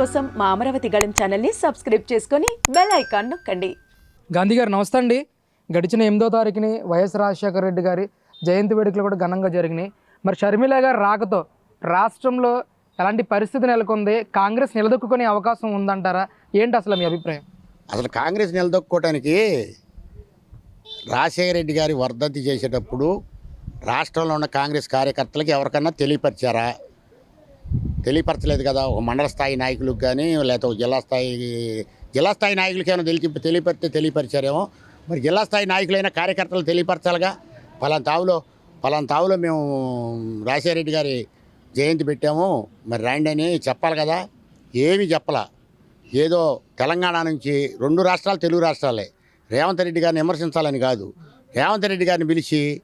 కోసం మా అమరావతి గళం ఛానల్ని సబ్స్క్రైబ్ చేసుకొని బెల్ ఐకాన్ నొక్కండి. గాంధీ గారు నమస్తే అండి. గడిచిన ఎనిమిదో తారీఖుని వైఎస్ రాజశేఖర రెడ్డి గారి జయంతి వేడుకలు కూడా ఘనంగా జరిగినాయి. మరి షర్మిల గారి రాకతో రాష్ట్రంలో ఎలాంటి పరిస్థితి నెలకొంది? కాంగ్రెస్ నిలదొక్కునే అవకాశం ఉందంటారా? ఏంటి అసలు మీ అభిప్రాయం? అసలు కాంగ్రెస్ నిలదొక్కుకోవటానికి రాజశేఖర రెడ్డి గారి వర్ధంతి చేసేటప్పుడు రాష్ట్రంలో ఉన్న కాంగ్రెస్ కార్యకర్తలకు ఎవరికన్నా తెలియపరిచారా? తెలియపరచలేదు కదా. ఒక మండల స్థాయి నాయకులకు కానీ లేకపోతే ఒక జిల్లా స్థాయి జిల్లా స్థాయి నాయకులకేమైనా తెలిసి తెలియపరితే తెలియపరిచారేమో. మరి జిల్లా స్థాయి నాయకులైన కార్యకర్తలు తెలియపరచాలిగా? పలానా తావులో పలానా తావులో మేము రాజశేఖరెడ్డి గారి జయంతి పెట్టాము. మరి రాండి అని చెప్పాలి కదా. ఏమీ చెప్పలా. ఏదో తెలంగాణ నుంచి రెండు రాష్ట్రాలు తెలుగు రాష్ట్రాలే. రేవంత్ రెడ్డి గారిని విమర్శించాలని కాదు. రేవంత్ రెడ్డి గారిని పిలిచి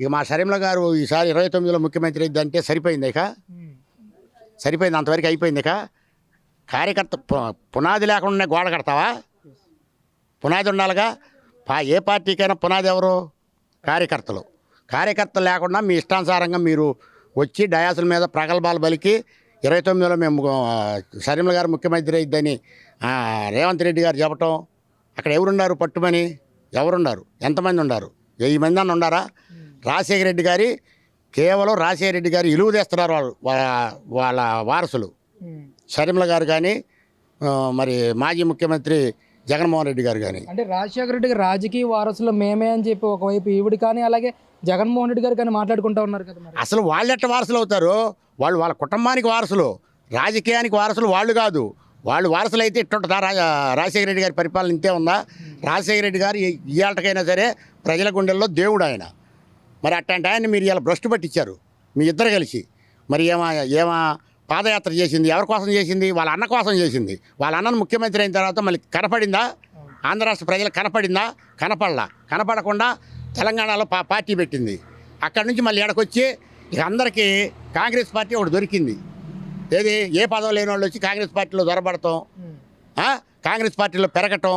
ఇక మా షరీంల గారు ఈసారి ఇరవై తొమ్మిదిలో ముఖ్యమంత్రి అయిందంటే సరిపోయింది ఇక? సరిపోయింది అంతవరకు అయిపోయింది ఇక. కార్యకర్త పు- పునాది లేకుండా గోడ కడతావా? పునాది ఉండాలిగా? పా ఏ పార్టీకైనా పునాది ఎవరు? కార్యకర్తలు. కార్యకర్తలు లేకుండా మీ ఇష్టానుసారంగా మీరు వచ్చి డయాసుల మీద ప్రగల్భాలు బలికి ఇరవై తొమ్మిదిలో మేము ఆ, గారు ముఖ్యమంత్రి అయిద్దని రేవంత్ రెడ్డి గారు చెప్పటం. అక్కడ ఎవరున్నారు పట్టుమని? ఎవరున్నారు? ఎంతమంది ఉన్నారు? వెయ్యి మంది అన్న ఉండారా రాజశేఖర రెడ్డి గారి కేవలం రాజశేఖర రెడ్డి గారు ఇలువ తెస్తున్నారు వాళ్ళు వాళ్ళ- వాళ్ళ వారసులు. షర్మిల గారు కానీ మరి మాజీ ముఖ్యమంత్రి జగన్మోహన్ రెడ్డి గారు కానీ. అంటే రాజశేఖర రెడ్డి గారి రాజకీయ వారసులు మేమే అని చెప్పి ఒకవైపు ఈవిడ కానీ అలాగే జగన్మోహన్ రెడ్డి గారు కానీ మాట్లాడుకుంటా ఉన్నారు కదా అసలు వాళ్ళెట్ట వారసులు అవుతారు? వాళ్ళు వాళ్ళ కుటుంబానికి వారసులు. రాజకీయానికి వారసులు వాళ్ళు కాదు. వాళ్ళు వారసులు అయితే ఇట్టుంటుందా? రాజ రాజశేఖర రెడ్డి గారి పరిపాలన ఇంతే ఉందా? రాజశేఖర రెడ్డి గారు ఈ- ఇవాళకైనా సరే ప్రజల గుండెల్లో దేవుడు ఆయన. మరి అట్లాంటి ఆయన్ని మీరు ఇలా భ్రష్టు పట్టించారు మీ ఇద్దరు కలిసి. మరి ఏమా ఏమా పాదయాత్ర చేసింది? ఎవరి కోసం చేసింది? వాళ్ళ అన్న కోసం చేసింది. వాళ్ళ అన్నను ముఖ్యమంత్రి అయిన తర్వాత మళ్ళీ కనపడిందా? ఆంధ్ర రాష్ట్ర ప్రజలకు కనపడిందా? కనపడలా. కనపడకుండా తెలంగాణలో పా పార్టీ పెట్టింది. అక్కడి నుంచి మళ్ళీ ఎడకొచ్చి ఇక అందరికీ కాంగ్రెస్ పార్టీ ఒకటి దొరికింది. ఏది? ఏ పదవి లేని వాళ్ళు వచ్చి కాంగ్రెస్ పార్టీలో దొరబడటం కాంగ్రెస్ పార్టీలో పెరగటం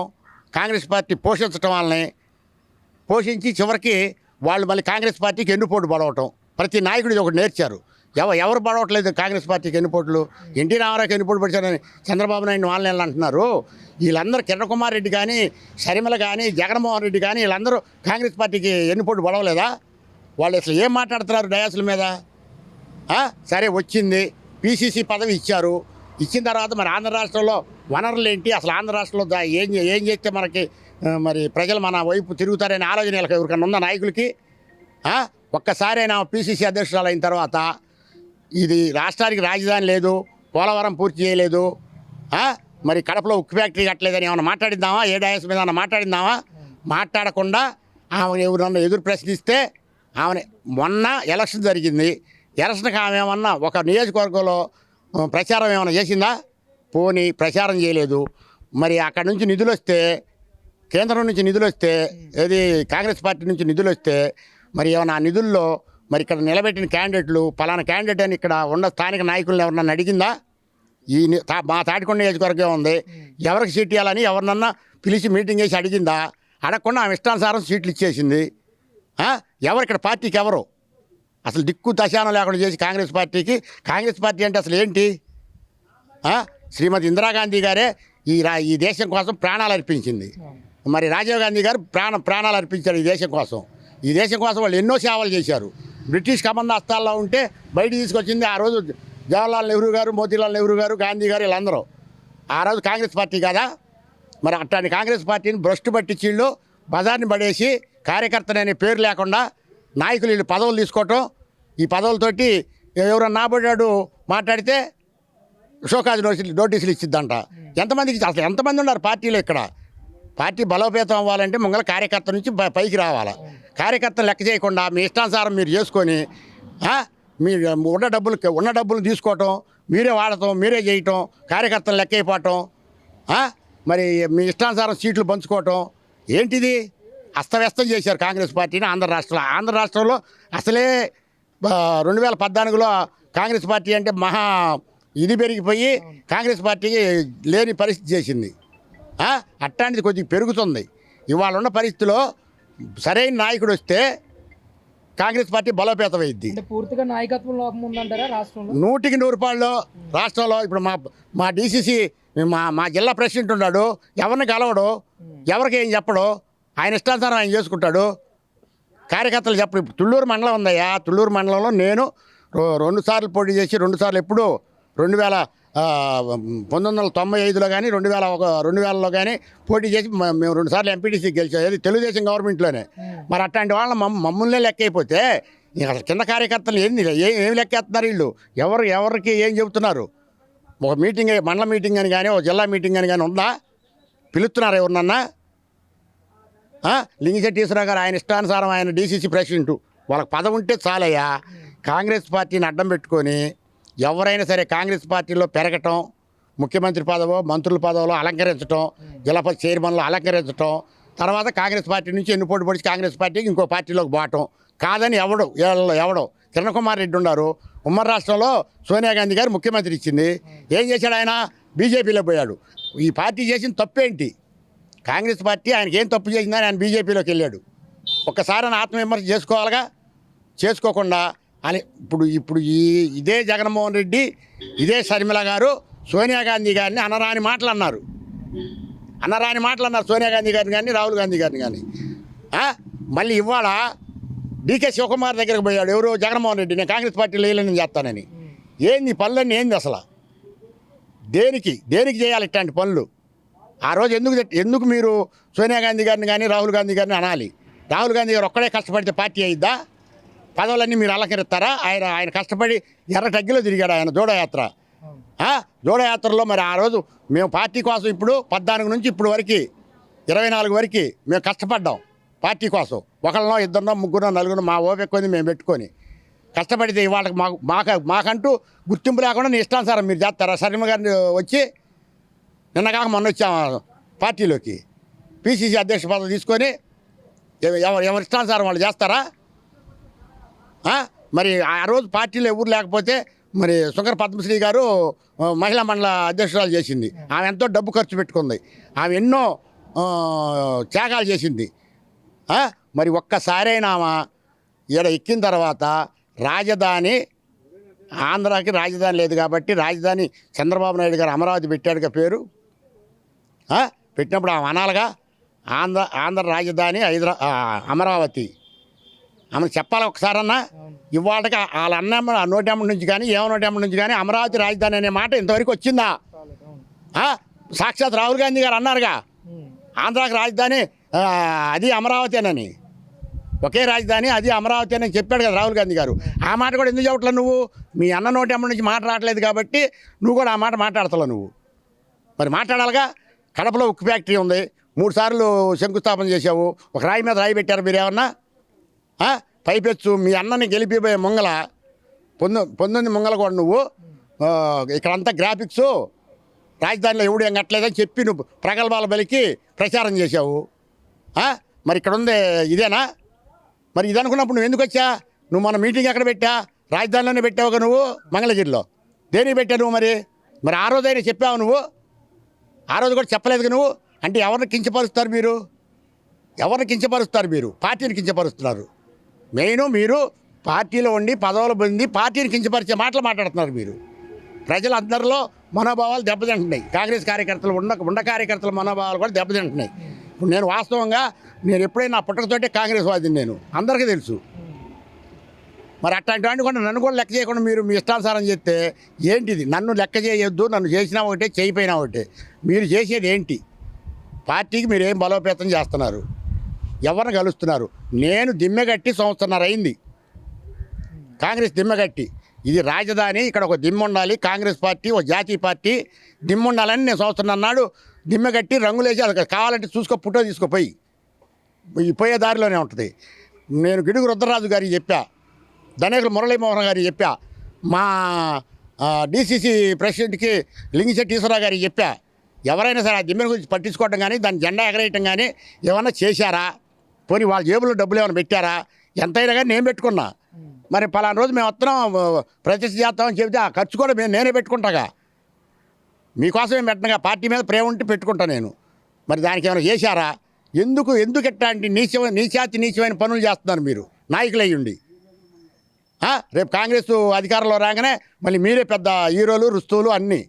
కాంగ్రెస్ పార్టీ పోషించటం వాళ్ళని పోషించి చివరికి వాళ్ళు మళ్ళీ కాంగ్రెస్ పార్టీకి ఎన్నుపోటు పడవటం ప్రతి నాయకుడిది ఒకటి నేర్చారు. ఎవ ఎవరు పడవట్లేదు కాంగ్రెస్ పార్టీకి ఎన్నుపోట్లు ఎన్టీ రామారావుకి ఎన్నుపోటు పడిచారని చంద్రబాబు నాయుడు వాళ్ళని అంటున్నారు. వీళ్ళందరూ కిరణ్ కుమార్ రెడ్డి కానీ శరిమల కానీ జగన్మోహన్ రెడ్డి కానీ వీళ్ళందరూ కాంగ్రెస్ పార్టీకి ఎన్నిపోటు పడవలేదా వాళ్ళు అసలు ఏం మాట్లాడుతున్నారు డయాసుల మీద? సరే వచ్చింది. పీసీసీ పదవి ఇచ్చారు. ఇచ్చిన తర్వాత మరి ఆంధ్ర రాష్ట్రంలో వనరులు ఏంటి? అసలు ఆంధ్ర రాష్ట్రంలో దా- ఏం ఏం చేస్తే మనకి మరి ప్రజలు మన వైపు తిరుగుతారనే ఆలోచన వీళ్ళకి ఎవరికన్నా ఉందా నాయకులకి? ఒక్కసారైనా పీసీసీ అధ్యక్షురాలు అయిన తర్వాత ఇది రాష్ట్రానికి రాజధాని లేదు పోలవరం పూర్తి చేయలేదు మరి కడపలో ఉక్కు ఫ్యాక్టరీ కట్టలేదని ఏమైనా మాట్లాడిద్దామా? ఏ డయాస్ మీద ఏమైనా మాట్లాడిద్దామా? మాట్లాడకుండా ఆమె ఎవరన్నా ఎదురు ప్రశ్నిస్తే ఆమె మొన్న ఎలక్షన్ జరిగింది. ఎలక్షన్కి ఆమె ఏమన్నా ఒక నియోజకవర్గంలో ప్రచారం ఏమైనా చేసిందా? పోని ప్రచారం చేయలేదు. మరి అక్కడ నుంచి నిధులు వస్తే కేంద్రం నుంచి నిధులు వస్తే ఏది కాంగ్రెస్ పార్టీ నుంచి నిధులు వస్తే మరి ఏమైనా ఆ నిధుల్లో మరి ఇక్కడ నిలబెట్టిన క్యాండిడేట్లు పలానా క్యాండిడేట్ అని ఇక్కడ ఉన్న స్థానిక నాయకులను ఎవరన్నా అడిగిందా? ఈ మా తాటికొండ నియోజకవర్గం ఉంది. ఎవరికి సీట్ ఇవ్వాలని ఎవరినన్నా పిలిచి మీటింగ్ చేసి అడిగిందా? అడగకుండా ఆమె ఇష్టానుసారం సీట్లు ఇచ్చేసింది? ఎవరు ఇక్కడ పార్టీకి ఎవరు? అసలు దిక్కు దశానం లేకుండా చేసి కాంగ్రెస్ పార్టీకి కాంగ్రెస్ పార్టీ అంటే అసలు ఏంటి? శ్రీమతి ఇందిరాగాంధీ గారే ఈ రా ఈ దేశం కోసం ప్రాణాలు అర్పించింది. మరి రాజీవ్ గాంధీ గారు ప్రాణ ప్రాణాలు అర్పించారు ఈ దేశం కోసం. ఈ దేశం కోసం వాళ్ళు ఎన్నో సేవలు చేశారు. బ్రిటిష్ కమందాస్తాల్లో ఉంటే బయట తీసుకొచ్చింది ఆ రోజు జవహర్లాల్ నెహ్రూ గారు మోతీలాల్ నెహ్రూ గారు గాంధీ గారు వీళ్ళందరూ. ఆ రోజు కాంగ్రెస్ పార్టీ కదా? మరి అట్లాంటి కాంగ్రెస్ పార్టీని భ్రష్టు పట్టించిళ్ళు బజార్ని పడేసి కార్యకర్తలు పేరు లేకుండా నాయకులు వీళ్ళు పదవులు తీసుకోవటం ఈ పదవులతోటి ఎవరన్నా నాబడ్డాడు మాట్లాడితే షోకాజ్ నోటీసులు నోటీసులు ఇచ్చిద్దంట. ఎంతమందికి అసలు ఎంతమంది ఉన్నారు పార్టీలో ఇక్కడ? పార్టీ బలోపేతం అవ్వాలంటే ముంగల కార్యకర్త నుంచి పైకి రావాలి. కార్యకర్తను లెక్క చేయకుండా మీ ఇష్టానుసారం మీరు చేసుకొని మీ ఉన్న డబ్బులు ఉన్న డబ్బులు తీసుకోవటం మీరే వాడటం మీరే చేయటం కార్యకర్తలు లెక్క అయిపోవటం మరి మీ ఇష్టానుసారం సీట్లు పంచుకోవటం ఏంటిది? అస్తవ్యస్తం చేశారు కాంగ్రెస్ పార్టీని ఆంధ్ర రాష్ట్రంలో. ఆంధ్ర రాష్ట్రంలో అసలే రెండు వేల పద్నాలుగులో కాంగ్రెస్ పార్టీ అంటే మహా ఇది పెరిగిపోయి కాంగ్రెస్ పార్టీకి లేని పరిస్థితి చేసింది? అట్లాంటిది కొద్దిగా పెరుగుతుంది. ఇవాళ ఉన్న పరిస్థితిలో సరైన నాయకుడు వస్తే కాంగ్రెస్ పార్టీ బలోపేతమైద్ది. అంటే పూర్తిగా నాయకత్వం లోపం ఉందంటారా రాష్ట్రంలో? నూటికి నూరు రూపాయలు రాష్ట్రంలో ఇప్పుడు మా మా డీసీసీ మా మా జిల్లా ప్రెసిడెంట్ ఉన్నాడు. ఎవరిని కలవడు? ఎవరికి ఏం చెప్పడు? ఆయన ఇష్టానుసారం ఆయన చేసుకుంటాడు. కార్యకర్తలు చెప్పడు తుళ్ళూరు మండలం ఉందయ్యా. తుళ్ళూరు మండలంలో నేను రెండు సార్లు పోటీ చేసి రెండు సార్లు ఎప్పుడు రెండు వేల పంతొమ్మిది వందల తొంభై ఐదులో కానీ రెండు వేల ఒక రెండు వేలలో కానీ పోటీ చేసి మేము రెండు సార్లు ఎంపీటీసీ గెలిచాం. ఏది తెలుగుదేశం గవర్నమెంట్లోనే. మరి అట్లాంటి వాళ్ళ మమ్- మమ్మల్నే లెక్క అయిపోతే ఇక అసలు కింద కార్యకర్తలు ఏంది ఏం ఏం లెక్కేస్తున్నారు వీళ్ళు? ఎవరు ఎవరికి ఏం చెబుతున్నారు? ఒక మీటింగ్ మండల మీటింగ్ అని కానీ ఒక జిల్లా మీటింగ్ అని కానీ ఉందా? పిలుస్తున్నారు ఎవరినన్నా? ఆ? లింగిశెట్టి ఈశ్వరరావు గారు ఆయన ఇష్టానుసారం ఆయన డీసీసీ ప్రెసిడెంట్. వాళ్ళకి పదవి ఉంటే చాలయ్యా. కాంగ్రెస్ పార్టీని అడ్డం పెట్టుకొని ఎవరైనా సరే కాంగ్రెస్ పార్టీలో పెరగటం ముఖ్యమంత్రి పదవో మంత్రుల పదవిలో అలంకరించడం జిల్లా పరిషత్ చైర్మన్లో అలంకరించడం తర్వాత కాంగ్రెస్ పార్టీ నుంచి ఎన్నుపోటు పొడిచి కాంగ్రెస్ పార్టీకి ఇంకో పార్టీలోకి పోవటం కాదని ఎవడు ఎవడో ఎవడో? కిరణ్ కుమార్ రెడ్డి ఉన్నారు. ఉమ్మడి రాష్ట్రంలో సోనియా గాంధీ గారు ముఖ్యమంత్రి ఇచ్చింది. ఏం చేశాడు ఆయన? బీజేపీలో పోయాడు. ఈ పార్టీ చేసిన తప్పేంటి? కాంగ్రెస్ పార్టీ ఆయనకి ఏం తప్పు చేసిందని ఆయన బీజేపీలోకి వెళ్ళాడు. ఒక్కసారి ఆయన ఆత్మవిమర్శ చేసుకోవాలిగా? చేసుకోకుండా అని ఇప్పుడు ఇప్పుడు ఈ ఇదే జగన్మోహన్ రెడ్డి ఇదే షర్మిల గారు సోనియా గాంధీ గారిని అనరాని మాటలు అన్నారు అనరాని మాటలు అన్నారు సోనియా గాంధీ గారిని కానీ రాహుల్ గాంధీ గారిని కానీ. మళ్ళీ ఇవాళ డీకే శివకుమార్ దగ్గరకు పోయాడు. ఎవరు జగన్మోహన్ రెడ్డి నేను కాంగ్రెస్ పార్టీలో లేని చేస్తానని. ఏంది పనులన్నీ ఏంది అసలు? దేనికి దేనికి చేయాలి ఇట్లాంటి పనులు? ఆ రోజు ఎందుకు ఎందుకు మీరు సోనియా గాంధీ గారిని కానీ రాహుల్ గాంధీ గారిని అనాలి? రాహుల్ గాంధీ గారు ఒక్కడే కష్టపడితే పార్టీ అయిద్దా? పదవులన్నీ మీరు అలంకరిస్తారా? ఆయన ఆయన కష్టపడి ఎర్ర టగ్గిలో తిరిగాడు ఆయన జోడయాత్ర? జోడయాత్రలో మరి ఆ రోజు మేము పార్టీ కోసం ఇప్పుడు పద్నాలుగు నుంచి ఇప్పుడు వరకు ఇరవై నాలుగు వరకు మేము కష్టపడ్డాం పార్టీ కోసం. ఒకళ్ళనో ఇద్దరినో ముగ్గురో నలుగురు మా ఓపెక్కొని మేము పెట్టుకొని కష్టపడితే ఇవాళకి మాకు మాకు మాకంటూ గుర్తింపు లేకుండా నీ ఇష్టానుసారం మీరు చేస్తారా? శర్మ గారిని వచ్చి నిన్న కాక మొన్న వచ్చాము పార్టీలోకి. పిసిసి అధ్యక్ష పదవి తీసుకొని ఎవ- ఎవరు ఎవరి ఇష్టానుసారం వాళ్ళు చేస్తారా? మరి ఆ రోజు పార్టీలో ఎవరు లేకపోతే మరి సుంకర పద్మశ్రీ గారు మహిళా మండల అధ్యక్షురాలు చేసింది. ఆమె ఎంతో డబ్బు ఖర్చు పెట్టుకుంది. ఆమె ఎన్నో త్యాగాలు చేసింది. మరి ఒక్కసారైనా ఇక్కడ ఈడ ఎక్కిన తర్వాత రాజధాని ఆంధ్రాకి రాజధాని లేదు కాబట్టి రాజధాని చంద్రబాబు నాయుడు గారు అమరావతి పెట్టాడుగా పేరు. పెట్టినప్పుడు ఆమె అనాలగా ఆంధ్ర ఆంధ్ర రాజధాని హైదరా అమరావతి. ఆమె చెప్పాలి ఒకసారన్నా? ఇవాళకి వాళ్ళ అన్నమ్మ ఆ నోటెంబడి నుంచి కానీ ఏమో నోటెంబడి నుంచి కానీ అమరావతి రాజధాని అనే మాట ఇంతవరకు వచ్చిందా? సాక్షాత్ రాహుల్ గాంధీ గారు అన్నారుగా. ఆంధ్రాకి రాజధాని అది అమరావతినని ఒకే రాజధాని అది అమరావతి అని చెప్పాడు కదా రాహుల్ గాంధీ గారు. ఆ మాట కూడా ఎందుకు చెప్పట్లేదు నువ్వు? మీ అన్న నోటెంబడి నుంచి మాట రావట్లేదు కాబట్టి నువ్వు కూడా ఆ మాట మాట్లాడతావు నువ్వు? మరి మాట్లాడాలిగా? కడపలో ఉక్కు ఫ్యాక్టరీ ఉంది. మూడు సార్లు శంకుస్థాపన చేసావు ఒక రాయి మీద రాయి పెట్టారు మీరు ఏమన్నా? పైపెచ్చు మీ అన్నని గెలిపిపోయే ముంగల పొందు పొందొంది ముంగల కూడా నువ్వు. ఇక్కడ ఇక్కడంతా గ్రాఫిక్స్. రాజధానిలో ఎవడు ఏం కట్టలేదని చెప్పి నువ్వు ప్రగల్భాల బలికి ప్రచారం చేశావు. మరి ఇక్కడ ఉంది ఇదేనా? మరి ఇది అనుకున్నప్పుడు నువ్వు ఎందుకు వచ్చా? నువ్వు మన మీటింగ్ ఎక్కడ పెట్టా? రాజధానిలోనే పెట్టావుగా నువ్వు? మంగళగిరిలో. దేనికి పెట్టావు నువ్వు మరి? మరి ఆ రోజైనా చెప్పావు నువ్వు? ఆ రోజు కూడా చెప్పలేదు నువ్వు? అంటే ఎవరిని కించపరుస్తారు మీరు? ఎవరిని కించపరుస్తారు మీరు? పార్టీని కించపరుస్తున్నారు. మెయిన్ మీరు పార్టీలో ఉండి పదవులు పొంది పార్టీని కించపరిచే మాటలు మాట్లాడుతున్నారు మీరు. ప్రజలందరిలో మనోభావాలు దెబ్బతింటున్నాయి. కాంగ్రెస్ కార్యకర్తలు ఉండ ఉండ కార్యకర్తల మనోభావాలు కూడా దెబ్బతింటున్నాయి. ఇప్పుడు నేను వాస్తవంగా నేను ఎప్పుడైనా పుట్టకతోటే కాంగ్రెస్ వాదిని నేను. అందరికీ తెలుసు. మరి అట్లాంటి వాడిని కూడా నన్ను కూడా లెక్క చేయకుండా మీరు మీ ఇష్టానుసారం చెప్తే ఏంటిది? నన్ను లెక్క చేయొద్దు నన్ను చేసినా ఒకటే చేయిపోయినా ఒకటే. మీరు చేసేది ఏంటి? పార్టీకి మీరు ఏం బలోపేతం చేస్తున్నారు? ఎవరిని కలుస్తున్నారు? నేను దిమ్మెగట్టి సంవత్సరన్నర అయింది. కాంగ్రెస్ దిమ్మెగట్టి ఇది రాజధాని ఇక్కడ ఒక దిమ్మ ఉండాలి. కాంగ్రెస్ పార్టీ ఒక జాతీయ పార్టీ దిమ్మ ఉండాలని నేను సంవత్సరం అన్నాడు దిమ్మెగట్టి రంగులేసి అది కావాలంటే చూసుకో ఫోటో తీసుకోపోయి ఈ పోయే దారిలోనే ఉంటుంది. నేను గిడుగు రుద్రరాజు గారికి చెప్పా. ధనేకుల మురళీమోహన్ గారికి చెప్పా. మా డీసీసీ ప్రెసిడెంట్కి లింగిశెట్టి ఈశ్వరరావు గారికి చెప్పా. ఎవరైనా సరే ఆ దిమ్మెని గురించి పట్టించుకోవడం కానీ దాని జెండా ఎగరేయటం కానీ ఏమన్నా చేశారా? పోనీ వాళ్ళ జేబులో డబ్బులు ఏమైనా పెట్టారా? ఎంతైనా కానీ నేను పెట్టుకున్నా. మరి పలానా రోజు మేము వస్తున్నాం ప్రతిష్ఠ చేస్తామని చెబితే ఆ ఖర్చు కూడా మేము నేనే పెట్టుకుంటాగా. ఏం పెట్టనగా? పార్టీ మీద ప్రేమ ఉంటే పెట్టుకుంటా నేను. మరి దానికి ఏమైనా చేశారా? ఎందుకు ఎందుకు ఎట్లాంటి నీచ నీచాతి నీచమైన పనులు చేస్తున్నారు మీరు? నాయకులు రేపు కాంగ్రెస్ అధికారంలో రాగానే మళ్ళీ మీరే పెద్ద హీరోలు రుస్తువులు అన్నీ.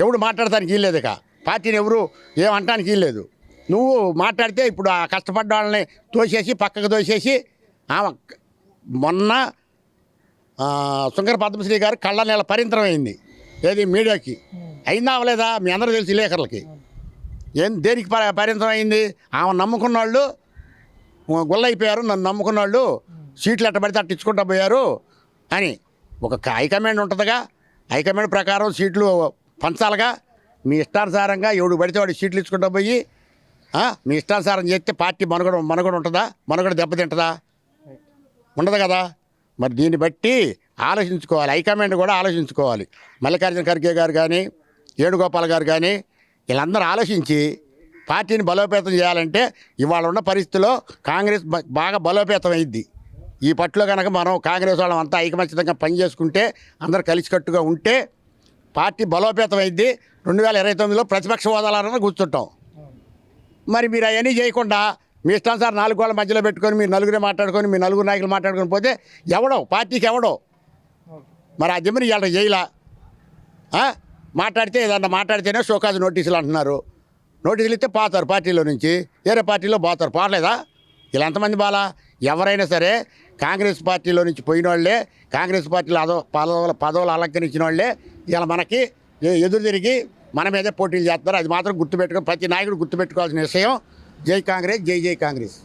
ఎవడు మాట్లాడటానికి వీల్లేదు ఇక పార్టీని ఎవరు ఏమంటానికి వీల్లేదు. నువ్వు మాట్లాడితే ఇప్పుడు ఆ కష్టపడ్డ వాళ్ళని తోసేసి పక్కకు తోసేసి ఆమె మొన్న ఆ, పద్మశ్రీ గారు కళ్ళ నెల పరింతరం అయింది ఏది మీడియాకి. అయిందా అవలేదా? మీ అందరూ తెలిసి లేఖర్లకి. ఏం దేనికి ప- పరిమితం అయింది ఆమె నమ్ముకున్న వాళ్ళు గుల్లైపోయారు నన్ను నమ్ముకున్న వాళ్ళు సీట్లు ఎట్ట పడితే అట్ట పోయారు అని ఒక హైకమాండ్ ఉంటుందిగా. హైకమాండ్ ప్రకారం సీట్లు పంచాలిగా. మీ ఇష్టానుసారంగా ఎవడు పడితే వాడు సీట్లు ఇచ్చుకుంటా పోయి మీ ఇష్టానుసారం చేస్తే పార్టీ మనుగడ మనుగడ ఉంటుందా? మనుగడ దెబ్బతింటుందా ఉండదు కదా. మరి దీన్ని బట్టి ఆలోచించుకోవాలి. హైకమాండ్ కూడా ఆలోచించుకోవాలి. మల్లికార్జున ఖర్గే గారు కానీ వేణుగోపాల్ గారు కానీ వీళ్ళందరూ ఆలోచించి పార్టీని బలోపేతం చేయాలంటే ఇవాళ ఉన్న పరిస్థితిలో కాంగ్రెస్ బాగా బలోపేతం అయింది ఈ పట్టులో కనుక మనం కాంగ్రెస్ వాళ్ళం అంతా ఐకమత్యంగా పనిచేసుకుంటే అందరు కలిసికట్టుగా ఉంటే పార్టీ బలోపేతం అయింది రెండు వేల ఇరవై తొమ్మిదిలో ప్రతిపక్ష హోదాలన్నా కూర్చుంటాం మరి మీరు అవన్నీ చేయకుండా మీ ఇష్టం సార్ నాలుగు వాళ్ళ మధ్యలో పెట్టుకొని మీరు నలుగురే మాట్లాడుకొని మీ నలుగురు నాయకులు మాట్లాడుకొని పోతే ఎవడో పార్టీకి ఎవడో? మరి ఆ దిమ్మని ఇవాళ చేయలా? మాట్లాడితే ఏదన్నా మాట్లాడితేనే షోకాజ్ నోటీసులు అంటున్నారు. నోటీసులు ఇస్తే పోతారు పార్టీలో నుంచి. వేరే పార్టీలో పోతారు. పోలేదా ఇలా ఎంతమంది బాలా ఎవరైనా సరే కాంగ్రెస్ పార్టీలో నుంచి పోయిన వాళ్ళే కాంగ్రెస్ పార్టీలో అదో పదవులు పదవులు అలంకరించిన వాళ్ళే ఇలా మనకి ఎదురు తిరిగి మన మీదే పోటీలు చేస్తున్నారు. అది మాత్రం గుర్తుపెట్టుకో ప్రతి నాయకుడు గుర్తుపెట్టుకోవాల్సిన విషయం. జై కాంగ్రెస్ జై జై కాంగ్రెస్.